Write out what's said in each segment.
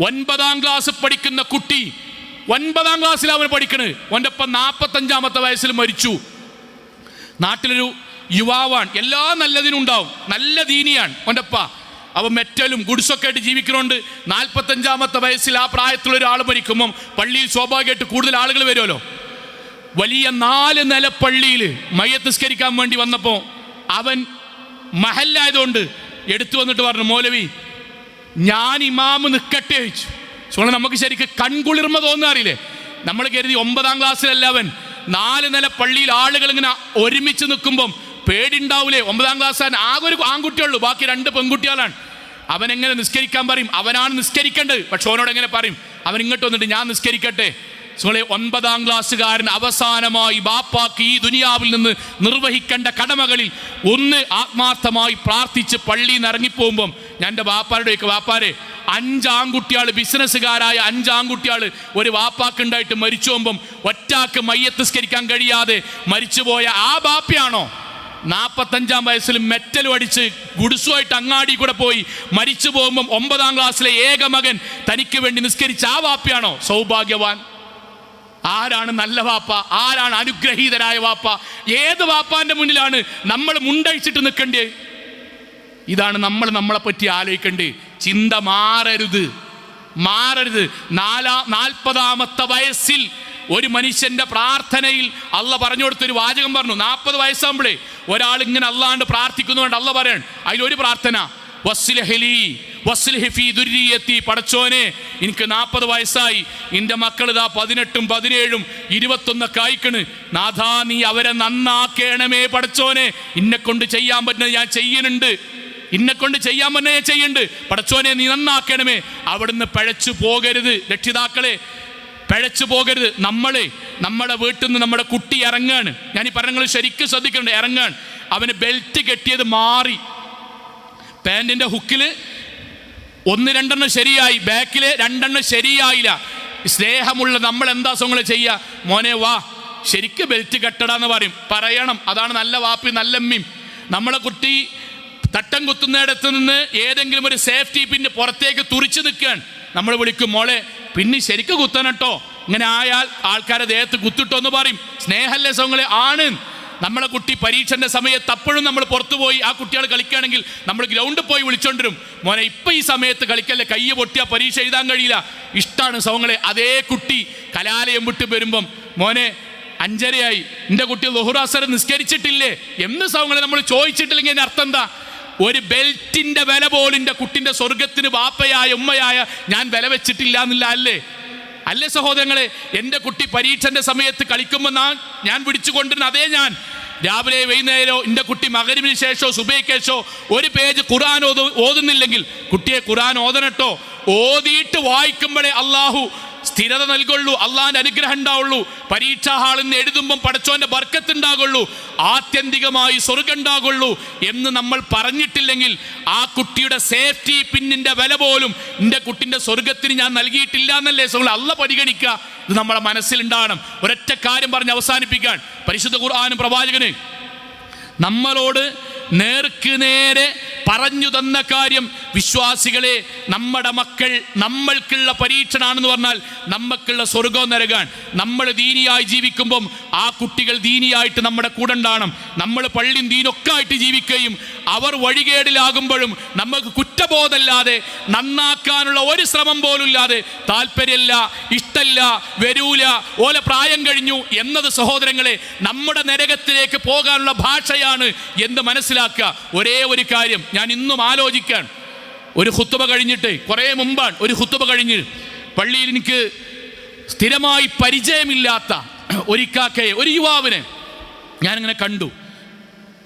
ഒൻപതാം ക്ലാസ് പഠിക്കുന്ന കുട്ടി ഒൻപതാം ക്ലാസ്സിൽ അവൻ പഠിക്കണ്. ഓന്റെ ഒപ്പം നാൽപ്പത്തഞ്ചാമത്തെ വയസ്സിൽ മരിച്ചു. നാട്ടിലൊരു യുവാവാണ്. എല്ലാ നല്ലതിനും ഉണ്ടാവും നല്ല ദീനിയാണ് ഓന്റെ ഒപ്പ അവൻ മെറ്റലും ഗുഡ്സൊക്കെ ആയിട്ട് ജീവിക്കണോണ്ട് നാൽപ്പത്തഞ്ചാമത്തെ വയസ്സിൽ ആ പ്രായത്തിലുള്ള ഒരാൾ മരിക്കുമ്പം പള്ളിയിൽ സ്വാഭാവികമായിട്ട് കൂടുതൽ ആളുകൾ വരുമല്ലോ. വലിയ നാല് നില പള്ളിയിൽ മയ്യത്തിസ്കരിക്കാൻ വേണ്ടി വന്നപ്പോൾ അവൻ മഹല്ലായതുകൊണ്ട് എടുത്തു വന്നിട്ട് പറഞ്ഞു മൗലവി ഞാൻ ഇമാമ് നിൽക്കട്ടെ ചോദിച്ചു. സോളെ നമുക്ക് ശരിക്ക് കൺകുളിർമ തോന്നാറില്ലേ നമ്മൾ കരുതി ഒമ്പതാം ക്ലാസ്സിലല്ല അവൻ. നാല് നില പള്ളിയിൽ ആളുകൾ ഇങ്ങനെ ഒരുമിച്ച് നിൽക്കുമ്പം പേടിണ്ടാവൂലേ ഒമ്പതാം ക്ലാസ് ആകെ ഒരു ആൺകുട്ടിയുള്ളൂ ബാക്കി രണ്ട് പെൺകുട്ടികളാണ്. അവൻ എങ്ങനെ നിസ്കരിക്കാൻ പറയും? അവനാണ് നിസ്കരിക്കേണ്ടത്. പക്ഷെ അവനോട് എങ്ങനെ പറയും? അവൻ ഇങ്ങോട്ട് വന്നിട്ട് ഞാൻ നിസ്കരിക്കട്ടെ. സുഹൃത്തുക്കളെ ഒൻപതാം ക്ലാസ്സുകാരൻ അവസാനമായി ബാപ്പാക്ക് ഈ ദുനിയാവിൽ നിന്ന് നിർവഹിക്കേണ്ട കടമകളിൽ ഒന്ന് ആത്മാർത്ഥമായി പ്രാർത്ഥിച്ച് പള്ളിയിൽ നിന്ന് ഇറങ്ങിപ്പോകുമ്പം ഞാൻ എന്റെ വാപ്പാരുടെയൊക്കെ വാപ്പാരെ അഞ്ചാൺകുട്ടിയാൾ അഞ്ച് ബിസിനസ്സുകാരായ അഞ്ചാൺകുട്ടിയാൾ ഒരു വാപ്പാക്കുണ്ടായിട്ട് മരിച്ചു പോകുമ്പം ഒറ്റാക്ക് മയ്യത്തിസ്കരിക്കാൻ കഴിയാതെ മരിച്ചുപോയ ആ ബാപ്പയാണോ നാൽപ്പത്തഞ്ചാം വയസ്സിൽ മെറ്റലും അടിച്ച് ഗുഡ്സുമായിട്ട് അങ്ങാടി കൂടെ പോയി മരിച്ചു പോകുമ്പം ഒമ്പതാം ക്ലാസ്സിലെ ഏക മകൻ തനിക്ക് വേണ്ടി നിസ്കരിച്ച ആ വാപ്പയാണോ? സൗഭാഗ്യവാൻ. ആരാണ് നല്ല വാപ്പ? ആരാണ് അനുഗ്രഹീതരായ വാപ്പ? ഏത് വാപ്പാന്റെ മുന്നിലാണ് നമ്മൾ മുണ്ടഴിച്ചിട്ട് നിൽക്കേണ്ടത് ഇതാണ് നമ്മൾ നമ്മളെ പറ്റി ആലോചിക്കേണ്ടത് ചിന്ത മാറരുത്. മാറരുത്. നാലാ നാൽപ്പതാമത്തെ വയസ്സിൽ ഒരു മനുഷ്യന്റെ പ്രാർത്ഥനയിൽ അല്ല പറഞ്ഞു കൊടുത്തൊരു വാചകം പറഞ്ഞു. നാൽപ്പത് വയസ്സാകുമ്പോഴേ ഒരാൾ ഇങ്ങനെ അല്ലാണ്ട് പ്രാർത്ഥിക്കുന്നുണ്ട്. അല്ല പറയണം. അതിലൊരു പ്രാർത്ഥന. പടച്ചോനെ എനിക്ക് നാൽപ്പത് വയസ്സായി. എന്റെ മക്കൾ ഇതാ പതിനെട്ടും പതിനേഴും ഇരുപത്തൊന്നൊക്കെ ആയിക്കണ്. നാഥാ നീ അവരെ നന്നാക്കേണമേ പടച്ചോനെ. ഇന്നെ കൊണ്ട് ചെയ്യാൻ പറ്റുന്നത് ഞാൻ ചെയ്യുന്നുണ്ട്. ഇന്നെ കൊണ്ട് ചെയ്യാൻ പറ്റുന്ന ചെയ്യണ്ട് പടച്ചോനെ നീ നന്നാക്കണമേ. അവിടുന്ന് പഴച്ചു പോകരുത്. രക്ഷിതാക്കളെ പഴച്ചു പോകരുത്. നമ്മളെ നമ്മുടെ വീട്ടിൽ നിന്ന് നമ്മുടെ കുട്ടി ഇറങ്ങാണ്. ഞാൻ ഈ പറഞ്ഞു ശരിക്കും ശ്രദ്ധിക്കുന്നുണ്ട് ഇറങ്ങാൻ അവന് ബെൽറ്റ് കെട്ടിയത് മാറി. പാന്റിന്റെ ഹുക്കിൽ ഒന്ന് രണ്ടെണ്ണം ശരിയായി. ബാക്കിൽ രണ്ടെണ്ണം ശരിയായില്ല. സ്നേഹമുള്ള നമ്മൾ എന്താ സ്വങ്ങളെ ചെയ്യുക? മോനെ വാ. ശരിക്ക് ബെൽറ്റ് കെട്ടടാന്ന് പറയും. പറയണം. അതാണ് നല്ല വാപ്പി നല്ല അമ്മയും നമ്മളെ കുട്ടി തട്ടം കുത്തുന്നിടത്ത് നിന്ന് ഏതെങ്കിലും ഒരു സേഫ്റ്റി പിന്നെ പുറത്തേക്ക് തുറിച്ചു നിൽക്കുകയാണ്. നമ്മൾ വിളിക്കും മോളെ പിന്നെ ശരിക്ക് കുത്തനട്ടോ ഇങ്ങനെ ആയാൽ ആൾക്കാരെ ദേഹത്ത് കുത്തിട്ടോ എന്ന് പറയും. സ്നേഹല്ലേ സോങ്ങളെ? ആണ്. നമ്മളെ കുട്ടി പരീക്ഷന്റെ സമയത്ത് അപ്പോഴും നമ്മൾ പുറത്തു പോയി ആ കുട്ടികൾ കളിക്കുകയാണെങ്കിൽ നമ്മൾ ഗ്രൗണ്ടിൽ പോയി വിളിച്ചോണ്ടിരും. മോനെ ഇപ്പം ഈ സമയത്ത് കളിക്കല്ലേ? കയ്യ് പൊട്ടിയാൽ പരീക്ഷ എഴുതാൻ കഴിയില്ല. ഇഷ്ടമാണ് സൗങ്ങളെ. അതേ കുട്ടി കലാലയം വിട്ട് വരുമ്പം മോനെ അഞ്ചരയായി. എന്റെ കുട്ടി ലൊഹുറാസർ നിസ്കരിച്ചിട്ടില്ലേ? എന്ന് സൗങ്ങളെ നമ്മൾ ചോദിച്ചിട്ടില്ലെങ്കിൽ അർത്ഥം എന്താ? ഒരു ബെൽറ്റിന്റെ വില പോലും എന്റെ കുട്ടിന്റെ സ്വർഗത്തിന് വാപ്പയായ ഉമ്മയായ ഞാൻ വില വെച്ചിട്ടില്ല എന്നില്ല അല്ലേ? അല്ലേ സഹോദരങ്ങളെ? എന്റെ കുട്ടി പരീക്ഷന്റെ സമയത്ത് കളിക്കുമ്പോൾ ഞാൻ ഞാൻ പിടിച്ചു കൊണ്ടിരുന്ന അതേ ഞാൻ. രാവിലെ വൈകുന്നേരോ എന്റെ കുട്ടി മകരിവിന് ശേഷമോ സുബൈക്കേശോ ഒരു പേജ് ഖുർആൻ ഓതു ഓതുന്നില്ലെങ്കിൽ കുട്ടിയെ ഖുർആൻ ഓതനട്ടോ ഓതിയിട്ട് വായിക്കുമ്പോഴേ അള്ളാഹു സ്ഥിരത നൽകുള്ളൂ അള്ളാഹിന്റെ അനുഗ്രഹം ഉണ്ടാവുള്ളൂ. പരീക്ഷാ ഹാളിൽ നിന്ന് എഴുതുമ്പം പടച്ചോന്റെ ബർക്കത്ത് ഉണ്ടാകുള്ളൂ ആത്യന്തികമായി സ്വർഗം ഉണ്ടാകുള്ളൂ എന്ന് നമ്മൾ പറഞ്ഞിട്ടില്ലെങ്കിൽ ആ കുട്ടിയുടെ സേഫ്റ്റി പിന്നിന്റെ വില പോലും എന്റെ കുട്ടിന്റെ സ്വർഗത്തിന് ഞാൻ നൽകിയിട്ടില്ല എന്നല്ലേ സുഹൃത്ത് അല്ല പരിഗണിക്കുക. ഇത് നമ്മളെ മനസ്സിലുണ്ടാകണം. ഒരൊറ്റ കാര്യം പറഞ്ഞ് അവസാനിപ്പിക്കാൻ. പരിശുദ്ധ ഖുർആാനും പ്രവാചകന് നമ്മളോട് നേർക്ക് നേരെ പറഞ്ഞു തന്ന കാര്യം വിശ്വാസികളെ നമ്മുടെ മക്കൾ നമ്മൾക്കുള്ള പരീക്ഷണാണെന്ന് പറഞ്ഞാൽ നമ്മൾക്കുള്ള സ്വർഗവും നരകാൻ നമ്മൾ ദീനിയായി ജീവിക്കുമ്പം ആ കുട്ടികൾ ദീനിയായിട്ട് നമ്മുടെ കൂടെ ഉണ്ടാകണം നമ്മൾ പള്ളിയും ദീനൊക്കെ ആയിട്ട് ജീവിക്കുകയും അവർ വഴികേടിലാകുമ്പോഴും നമുക്ക് കുറ്റബോധമില്ലാതെ നന്നാക്കാനുള്ള ഒരു ശ്രമം പോലും ഇല്ലാതെ താല്പര്യമില്ല ഇഷ്ടമില്ല വരൂല ഓലെ പ്രായം കഴിഞ്ഞു എന്നത് സഹോദരങ്ങളെ നമ്മുടെ നരകത്തിലേക്ക് പോകാനുള്ള ഭാഷയാണ് എന്ന് മനസ്സിലാക്കുക. ഒരേ ഒരു കാര്യം ഞാൻ ഇന്നും ആലോചിക്കാൻ ഒരു ഹുത്തുബ കഴിഞ്ഞിട്ട് കുറേ മുമ്പാണ് ഒരു ഹുത്തുബ കഴിഞ്ഞ്. പള്ളിയിൽ എനിക്ക് സ്ഥിരമായി പരിചയമില്ലാത്ത ഒരു ഇക്കാക്കയെ ഒരു യുവാവിനെ ഞാനിങ്ങനെ കണ്ടു.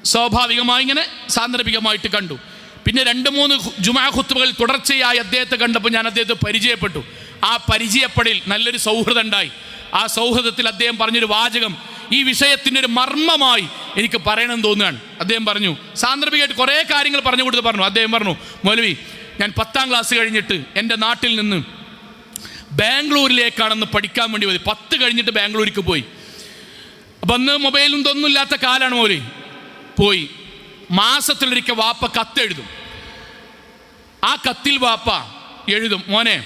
സ്വാഭാവികമായി ഇങ്ങനെ സാന്ദർഭികമായിട്ട് കണ്ടു. പിന്നെ രണ്ട് മൂന്ന് ജുമാ ഖുത്തുബകൾ തുടർച്ചയായി അദ്ദേഹത്തെ കണ്ടപ്പോൾ ഞാൻ അദ്ദേഹത്തെ പരിചയപ്പെട്ടു. ആ പരിചയപ്പെടൽ നല്ലൊരു സൗഹൃദം ഉണ്ടായി. ആ സൗഹൃദത്തിൽ അദ്ദേഹം പറഞ്ഞൊരു വാചകം ഈ വിഷയത്തിന്റെ ഒരു മർമ്മമായി എനിക്ക് പറയണമെന്ന് തോന്നുകയാണ്. അദ്ദേഹം പറഞ്ഞു സാന്ദർഭികമായിട്ട് കുറേ കാര്യങ്ങൾ പറഞ്ഞു കൊടുത്ത് പറഞ്ഞു. അദ്ദേഹം പറഞ്ഞു മൗലവി ഞാൻ പത്താം ക്ലാസ് കഴിഞ്ഞിട്ട് എന്റെ നാട്ടിൽ നിന്ന് ബാംഗ്ലൂരിലേക്കാണെന്ന് പഠിക്കാൻ വേണ്ടി പോയി. പത്ത് കഴിഞ്ഞിട്ട് ബാംഗ്ലൂരിക്ക് പോയി. അപ്പം അന്ന് മൊബൈലും ഇതൊന്നും ഇല്ലാത്ത കാലാണ് മോലി പോയി. മാസത്തിലൊരിക്കൽ വാപ്പ കത്തെഴുതും ആ കത്തിൽ വാപ്പ എഴുതും മോനെ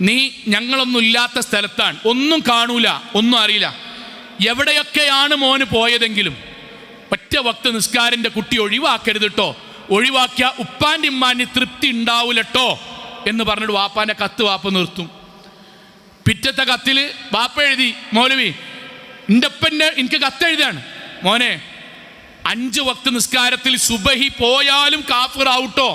നീ ഞങ്ങളൊന്നും ഇല്ലാത്ത സ്ഥലത്താണ്. ഒന്നും കാണൂല ഒന്നും അറിയില്ല. എവിടെയൊക്കെയാണ് മോന് പോയതെങ്കിലും ഒറ്റ വക്ത നിസ്കാരന്റെ കുട്ടി ഒഴിവാക്കരുത് കേട്ടോ ഒഴിവാക്കിയ ഉപ്പാന്റെ ഇമ്മാന്റെ തൃപ്തി ഉണ്ടാവൂലട്ടോ എന്ന് പറഞ്ഞിട്ട് വാപ്പാന്റെ കത്ത് വാപ്പ നിർത്തും. പിറ്റത്തെ കത്തിൽ വാപ്പ എഴുതി മൗലവി എന്റെ അപ്പന്റെ എനിക്ക് കത്തെഴുതാണ് മോനെ അഞ്ച് വക്ത് നിസ്കാരത്തിൽ സുബഹി പോയാലും കാഫിറാവൂട്ടോ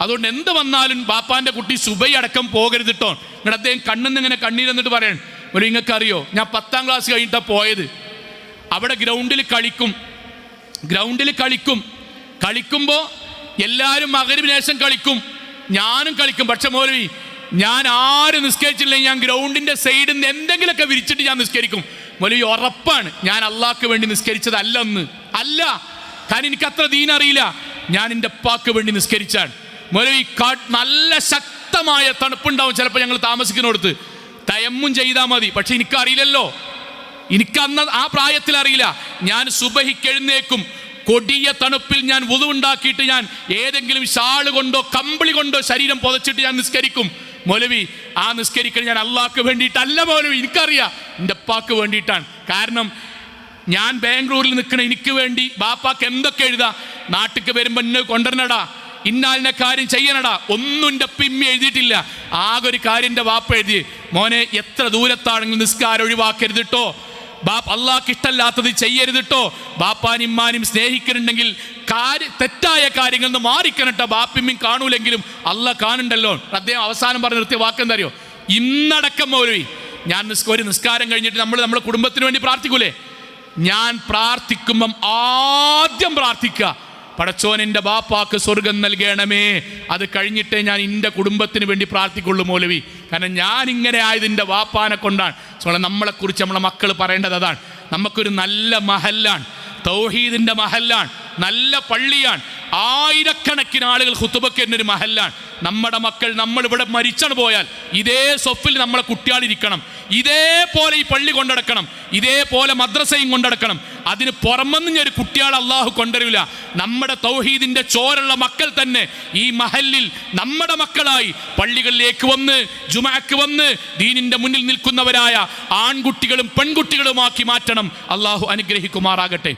അതുകൊണ്ട് എന്ത് വന്നാലും ബാപ്പാന്റെ കുട്ടി സുബൈ അടക്കം പോകരുത് കേട്ടോ നിങ്ങളുടെ അദ്ദേഹം കണ്ണിന്ന് ഇങ്ങനെ കണ്ണീരെന്നിട്ട് പറയണം ഒരു ഇങ്ങക്കറിയോ ഞാൻ പത്താം ക്ലാസ് കഴിഞ്ഞിട്ടാണ് പോയത്. അവിടെ ഗ്രൗണ്ടിൽ കളിക്കും. ഗ്രൗണ്ടിൽ കളിക്കും. കളിക്കുമ്പോൾ എല്ലാവരും മകരവിന് ശേഷം കളിക്കും. ഞാനും കളിക്കും. പക്ഷെ മോലവി ഞാൻ ആരും നിസ്കരിച്ചില്ലെങ്കിൽ ഞാൻ ഗ്രൗണ്ടിന്റെ സൈഡിൽ നിന്ന് എന്തെങ്കിലുമൊക്കെ വിരിച്ചിട്ട് ഞാൻ നിസ്കരിക്കും. മൗലവി ഉറപ്പാണ്. ഞാൻ അള്ളാഹ്ക്ക് വേണ്ടി നിസ്കരിച്ചതല്ല എന്ന് അല്ല കാരണം എനിക്ക് അത്ര ദീൻ അറിയില്ല ഞാൻ എന്റെ അപ്പാക്ക് വേണ്ടി നിസ്കരിച്ചാണ്. മൗലവി നല്ല ശക്തമായ തണുപ്പുണ്ടാവും ചിലപ്പോൾ ഞങ്ങൾ താമസിക്കുന്നിടത്ത്. തയമ്മും ചെയ്താൽ മതി. പക്ഷെ എനിക്കറിയില്ലല്ലോ. എനിക്ക് അന്ന് ആ പ്രായത്തിൽ അറിയില്ല. ഞാൻ സുബഹിക്ക് എഴുന്നേക്കും കൊടിയ തണുപ്പിൽ ഞാൻ വുതുണ്ടാക്കിയിട്ട് ഞാൻ ഏതെങ്കിലും ഷാൾ കൊണ്ടോ കമ്പിളി കൊണ്ടോ ശരീരം പുതച്ചിട്ട് ഞാൻ നിസ്കരിക്കും. മൗലവി ആ നിസ്കരിക്കൽ ഞാൻ അള്ളാഹ്ക്ക് വേണ്ടിയിട്ടല്ല മൗലവി എനിക്കറിയാം. എന്റെ അപ്പാക്ക് വേണ്ടിയിട്ടാണ്. കാരണം ഞാൻ ബാംഗ്ലൂരിൽ നിൽക്കണ എനിക്ക് വേണ്ടി ബാപ്പാക്ക് എന്തൊക്കെ എഴുതാ? നാട്ടിക്ക് വരുമ്പോൾ എന്നെ കൊണ്ടുവരണടാ. ഇന്നാലിനെ കാര്യം ചെയ്യണടാ. ഒന്നും എന്റെ പിമ്മ എഴുതിയിട്ടില്ല. ആകെ ഒരു കാര്യം എന്റെ ബാപ്പ എഴുതി. മോനെ എത്ര ദൂരത്താണെങ്കിലും നിസ്കാരം ഒഴിവാക്കരുത് കേട്ടോ ബാപ്പ് അള്ളാഹ്ക്ക് ഇഷ്ടമല്ലാത്തത് ചെയ്യരുത് കേട്ടോ ബാപ്പാനും ഇമ്മാനും സ്നേഹിക്കുന്നുണ്ടെങ്കിൽ കാര്യ തെറ്റായ കാര്യങ്ങളിൽ നിന്ന് മാറിക്കണട്ടോ. ബാപ്പിമ്മയും കാണൂലെങ്കിലും അല്ല കാണുണ്ടല്ലോ അദ്ദേഹം അവസാനം പറഞ്ഞ് നിർത്തിയ വാക്കെന്താ അറിയോ? ഇന്നടക്കം മൗലവി. ഞാൻ ഒരു നിസ്കാരം കഴിഞ്ഞിട്ട് നമ്മൾ നമ്മുടെ കുടുംബത്തിന് വേണ്ടി പ്രാർത്ഥിക്കൂലേ? ഞാൻ പ്രാർത്ഥിക്കുമ്പം ആദ്യം പ്രാർത്ഥിക്കുക. പടച്ചോൻ എന്റെ ബാപ്പാക്ക് സ്വർഗം നൽകണമേ. അത് കഴിഞ്ഞിട്ടേ ഞാൻ എന്റെ കുടുംബത്തിന് വേണ്ടി പ്രാർത്ഥിക്കുള്ളൂ മൗലവി. കാരണം ഞാൻ ഇങ്ങനെ ആയത് എന്റെ വാപ്പാനെ കൊണ്ടാണ്. സോളെ നമ്മളെക്കുറിച്ച് നമ്മളെ മക്കൾ പറയേണ്ടത് അതാണ്. നമുക്കൊരു നല്ല മഹല്ലാണ്. തൗഹീദിന്റെ മഹല്ലാണ്. നല്ല പള്ളിയാണ്. ആയിരക്കണക്കിന് ആളുകൾ ഹുത്തുബക്ക് എന്നൊരു മഹല്ലാണ്. നമ്മുടെ മക്കൾ നമ്മൾ ഇവിടെ മരിച്ചാണ് പോയാൽ ഇതേ സ്വപ്പിൽ നമ്മളെ കുട്ടികളിരിക്കണം. ഇതേപോലെ ഈ പള്ളി കൊണ്ടടക്കണം ഇതേപോലെ മദ്രസയും കൊണ്ടടക്കണം. അതിന് പുറമെന്ന് ഒരു കുട്ടികൾ അള്ളാഹു കൊണ്ടുവരില്ല. നമ്മുടെ തൗഹീദിന്റെ ചോരുള്ള മക്കൾ തന്നെ ഈ മഹലിൽ നമ്മുടെ മക്കളായി പള്ളികളിലേക്ക് വന്ന് ജുമാക്ക് വന്ന് ദീനിന്റെ മുന്നിൽ നിൽക്കുന്നവരായ ആൺകുട്ടികളും പെൺകുട്ടികളുമാക്കി മാറ്റണം. അള്ളാഹു അനുഗ്രഹിക്കുമാറാകട്ടെ.